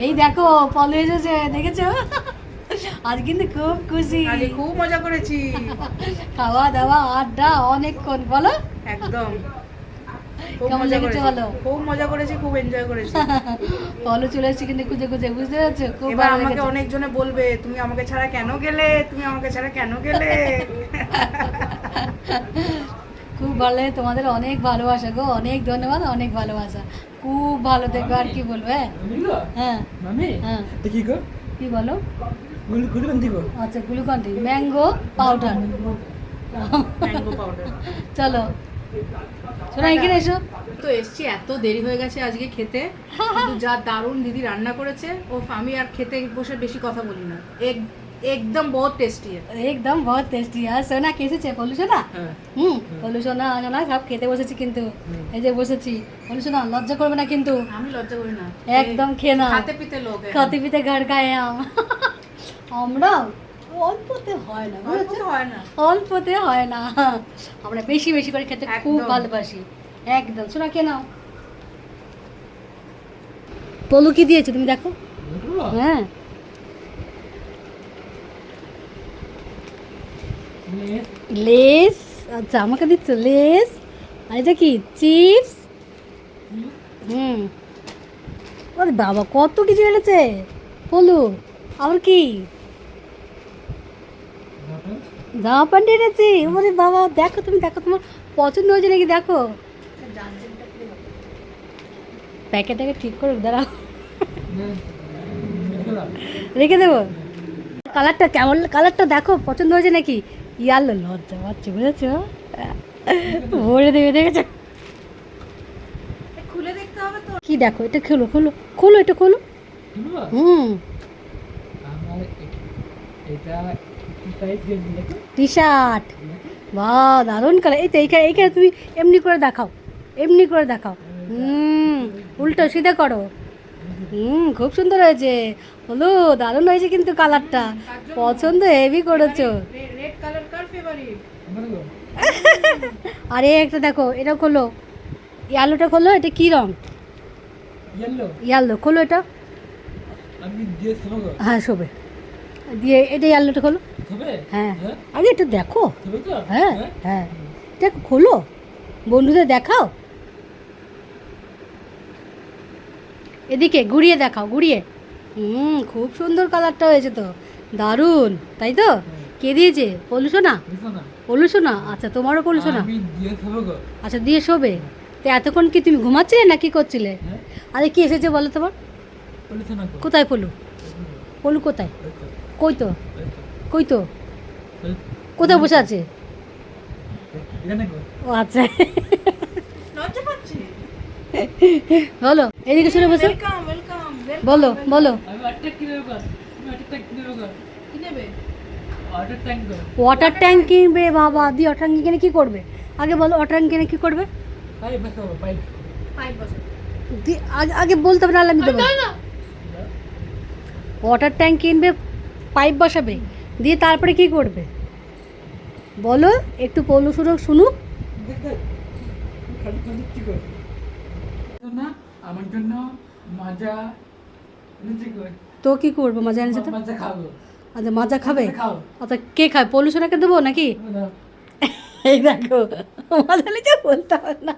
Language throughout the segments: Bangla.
এই দেখো পলো এসেছে দেখেছ? আজ কিন্তু খুব খুশি। খুব মজা করেছি। খাওয়া দাওয়া আড্ডা অনেকক্ষণ বলো। একদম। কেমন মজা লেগেছে বলো? খুব মজা করেছি খুব এনজয় করেছি। চলে এসেছে কিন্তু খুঁজে খুঁজে বুঝতে পারছ? খুব এবার ভালো আমাকে লেগেছে। অনেকজনে বলবে তুমি আমাকে ছাড়া কেন গেলে? তুমি আমাকে ছাড়া কেন গেলে? খুব ভালো লাগে তোমাদের অনেক ভালোবাসা গো অনেক ধন্যবাদ অনেক ভালোবাসা। খুব ভালো দেখো আর কি বলব হ্যাঁ। হ্যাঁ। হ্যাঁ। গো? কি বলো? গো। আচ্ছা Glucon D mango powder. Mango powder. চলো। শোনা এখানে এসো। তো এসছি এত দেরি হয়ে গেছে আজকে খেতে। কিন্তু যা দারুণ দিদি রান্না করেছে ও আমি আর খেতে বসে বেশি কথা বলি না। এক একদম বহুত টেস্টি একদম বহুত টেস্টি আর সোনা কে এসেছে বলু সোনা হুম বলু সোনা সোনা সব খেতে বসেছি কিন্তু এই যে বসেছি বলু সোনা লজ্জা করবে না কিন্তু আমি লজ্জা করি না একদম খেয়ে খাতে পিতে লোক। খাতে পিতে ঘর গায়ে আম আমরা অল্পতে হয় না বুঝেছ হয় না অল্পতে হয় না আমরা বেশি বেশি করে খেতে খুব ভালোবাসি একদম শোনা কে নাও পলু কি দিয়েছে তুমি দেখো হ্যাঁ লেস আচ্ছা আমাকে দিচ্ছ লেস আর এটা কি? চিপস হুম। ওরে বাবা কত কিছু এনেছে? পলু আবার কি? জামা প্যান্ট এনেছি। ওরে বাবা দেখো তুমি দেখো তোমার পছন্দ হয়েছে নাকি দেখো। প্যাকেটটাকে ঠিক করে দাঁড়াও। রেখে দেবো। কালারটা কেমন? কালারটা দেখো পছন্দ হয়েছে নাকি? ইয়ালো লজ্জা পাচ্ছে বুঝেছ? ভরে দেবে দেখেছ? খুলে দেখতে হবে তো। কি দেখো এটা খোলো খোলো খোলো এটা খোলো। হুম। আমার এটা টি শার্ট বা দারুণ কালার এই তো এইখানে এইখানে তুমি এমনি করে দেখাও এমনি করে দেখাও। হুম উল্টো সিধে করো। হুম খুব সুন্দর হয়েছে। হলো দারুণ হয়েছে কিন্তু কালারটা পছন্দ হেভি করেছ রেড কালার কার ফেভারিট আমার গো আরে একটা দেখো এটা খোলো। ইয়ালোটা খোলো এটা কি রং? ইয়েলো ইয়ালো খোলো এটা। হ্যাঁ শোবে। দিয়ে এটা ইয়ালোটা খোলো। হবে হ্যাঁ। আগে একটু দেখো। হ্যাঁ হ্যাঁ? এটা খোলো। বন্ধুদের দেখাও। এদিকে ঘুরিয়ে দেখাও ঘুরিয়ে। হুম খুব সুন্দর কালারটা হয়েছে তো। দারুণ তাই তো? কে দিয়েছে? পলুশো না? পলুশো না। আচ্ছা তোমারও পলুশো না? আমি দিয়ে শোনো গো। আচ্ছা দিয়ে শোবে? তো এতক্ষণ কি তুমি ঘুমাচ্ছিলে না কি করছিলে? হ্যাঁ। আরে কি এসেছে বলো তোমার? কোথায় পলু পলু কোথায়? কই তো? কই তো? কোথায় বসে আছে? ও আচ্ছা। বলো এদিকে শুনে বসো। ওয়েলকাম ওয়েলকাম বলো বলো। আমি ওয়াটার ট্যাঙ্ক কিনবে বাবা দিয়ে ওয়াটার ট্যাঙ্ক কিনে কি করবে? আগে বলো ওয়াটার ট্যাঙ্ক কিনে কি করবে? পাইপ বসাবো পাইপ। পাইপ বসে দি- আগে আগে বলতে হবে নাহলে আমি দেবো। ওয়াটার ট্যাঙ্ক কিনবে পাইপ বসাবে দিয়ে তারপরে কি করবে? বলো একটু পলু শুনুক আমার জন্য মাজা তো কি করব মজা এনেছে তো? মাজা খাব। আচ্ছা মাজা খাবে? আচ্ছা কে খায়? পলু সোনাকে দেবো নাকি? এই দেখো মাজা নিচে বলতে হবে না।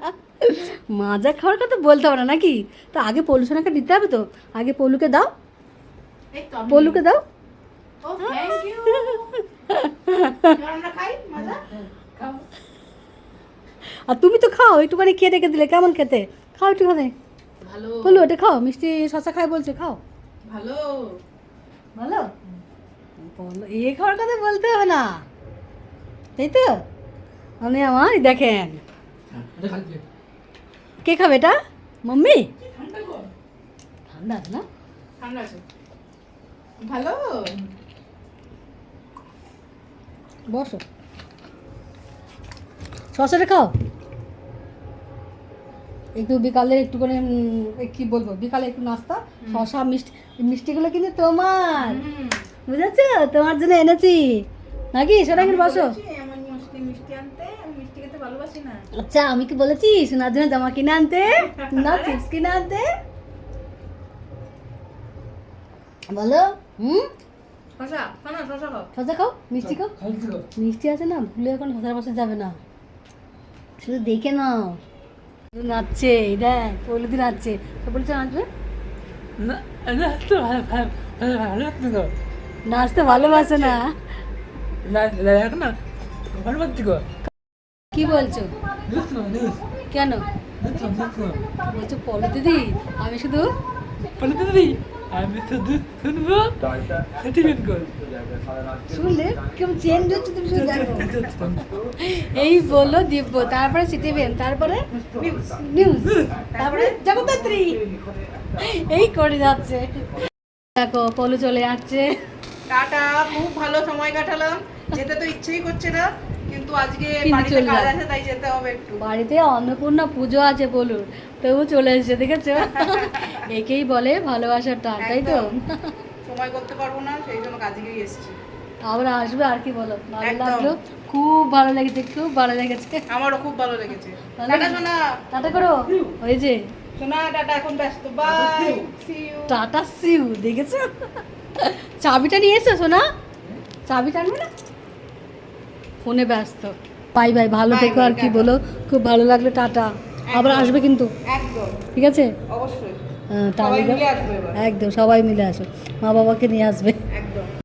মাজা খাওয়ার কথা বলতে হবে না নাকি? তো আগে পলু সোনাকে দিতে হবে তো। আগে পলুকে দাও। পলুকে দাও। আর তুমি তো খাও একটুখানি খেয়ে রেখে দিলে কেমন খেতে? খাও একটুখানি। ভালো। বলো এটা খাও মিষ্টি শশা খাই বলছে খাও। ভালো। ভালো? বলো এ খাওয়ার কথা বলতে হবে না। তাই তো? মানে আমার দেখেন। কে খাবে এটা? মাম্মি? ঠান্ডা আছে না? ঠান্ডা আছে ভালো। বসো। শশাটা খাও। একটু বিকালে একটুখানি কি বলব বিকালে একটু নাস্তা শশা মিষ্টি মিষ্টিগুলো কিন্তু তোমার। বুঝেছ? তোমার জন্য এনেছি। নাকি? সেটা কিন্তু বসো। আচ্ছা আমি কি বলেছি? সোনার জন্য জামা কিনে আনতে না চিপস কিনে আনতে। বলো হুম? শসা খাও মিষ্টি খাও? মিষ্টি আছে না? ভুলে এখন শসার পাশে যাবে না। শুধু দেখে নাও। নাচছে দেখ পৌলুদি নাচছে। তো বলছে নাচবে? না না তো ভালো নাচতে ভালোবাসে না। না কি বলছো? কেন? বলছো পলু দিদি? আমি শুধু বলে দিদি? আমি শুধু শুনব? সার্টিফিকেট গো? শুনলে কেমন চেঞ্জ হচ্ছে তুমি শুধু এই বলল দিব্য তারপরে সিটিভেন তারপরে নিউজ তারপরে জগদ্ধাত্রী এই করে যাচ্ছে। দেখো পলু চলে যাচ্ছে। টাটা খুব ভালো সময় কাটালাম। যেতে তো ইচ্ছেই করছে না কিন্তু আজকে বাড়িতে কাজ আছে তাই যেতে হবে একটু। বাড়িতে অন্নপূর্ণা পুজো আছে বলুন তবু চলে এসেছে দেখেছ? একেই বলে ভালোবাসার টান তাই তো? সময় করতে পারব না সেই জন্য কাজেই এসেছি। আবার আসবে আর কি বলো? ভালো লাগল? খুব ভালো লেগেছে খুব ভালো লেগেছে। আমারও খুব ভালো লেগেছে। টাটা? সোনা। টাটা করো। ওই যে। সোনা টাটা এখন ব্যস্ত। বাই সি ইউ টাটা সিউ দেখেছ? চাবিটা নিয়ে এসো সোনা। চাবিটা আনবে না? ফোনে ব্যস্ত। Bye bye. ভালো থেকো আর কি বলো? খুব ভালো লাগল টাটা। আবার আসবে কিন্তু। একদম। ঠিক আছে? অবশ্যই। হ্যাঁ, এবার। একদম সবাই মিলে আসো। মা বাবাকে নিয়ে আসবে।